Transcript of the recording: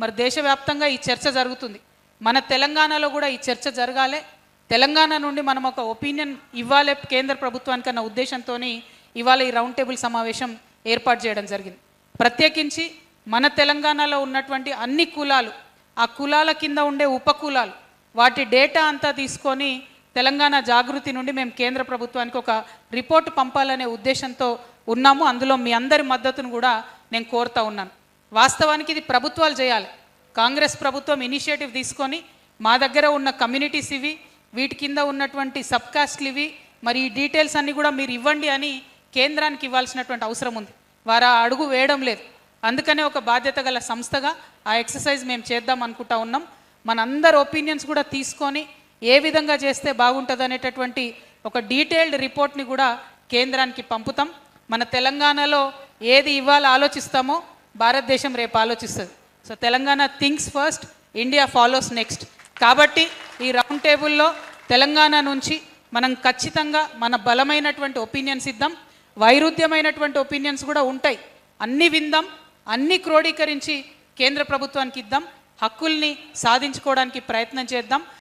మరి దేశవ్యాప్తంగా ఈ చర్చ జరుగుతుంది. మన తెలంగాణలో కూడా ఈ చర్చ జరగాలి. తెలంగాణ నుండి మనం ఒక ఒపీనియన్ ఇవ్వాలి కేంద్ర ప్రభుత్వానికి అన్న ఉద్దేశంతో ఇవాళ ఈ రౌండ్ టేబుల్ సమావేశం ఏర్పాటు చేయడం జరిగింది. ప్రత్యేకించి మన తెలంగాణలో ఉన్నటువంటి అన్ని కులాలు ఆ కులాల కింద ఉండే ఉపకులాలు వాటి డేటా అంతా తీసుకొని తెలంగాణ జాగృతి నుండి మేము కేంద్ర ప్రభుత్వానికి ఒక రిపోర్ట్ పంపాలనే ఉద్దేశంతో ఉన్నాము. అందులో మీ అందరి మద్దతును కూడా నేను కోరుతా ఉన్నాను. వాస్తవానికి ఇది ప్రభుత్వాలు చేయాలి. కాంగ్రెస్ ప్రభుత్వం ఇనిషియేటివ్ తీసుకొని మా దగ్గర ఉన్న కమ్యూనిటీస్ ఇవి వీటి కింద ఉన్నటువంటి సబ్కాస్ట్లు ఇవి మరి ఈ డీటెయిల్స్ అన్నీ కూడా మీరు ఇవ్వండి అని కేంద్రానికి ఇవ్వాల్సినటువంటి అవసరం ఉంది. వారు ఆ అడుగు వేయడం లేదు. అందుకనే ఒక బాధ్యత గల సంస్థగా ఆ ఎక్సర్సైజ్ మేము చేద్దాం అనుకుంటా ఉన్నాం. మనందరి ఒపీనియన్స్ కూడా తీసుకొని ఏ విధంగా చేస్తే బాగుంటుంది అనేటటువంటి ఒక డీటెయిల్డ్ రిపోర్ట్ని కూడా కేంద్రానికి పంపుతాం. మన తెలంగాణలో ఏది ఇవ్వాలో ఆలోచిస్తామో భారతదేశం రేపు ఆలోచిస్తుంది. So Telangana thinks first India follows next కాబట్టి ఈ రౌండ్ టేబుల్లో తెలంగాణ నుంచి మనం ఖచ్చితంగా మన బలమైనటువంటి ఒపీనియన్స్ ఇద్దాం. వైరుధ్యమైనటువంటి ఒపీనియన్స్ కూడా ఉంటాయి. అన్ని విందాం అన్నీ క్రోడీకరించి కేంద్ర ప్రభుత్వానికి ఇద్దాం. హక్కుల్ని సాధించుకోవడానికి ప్రయత్నం చేద్దాం.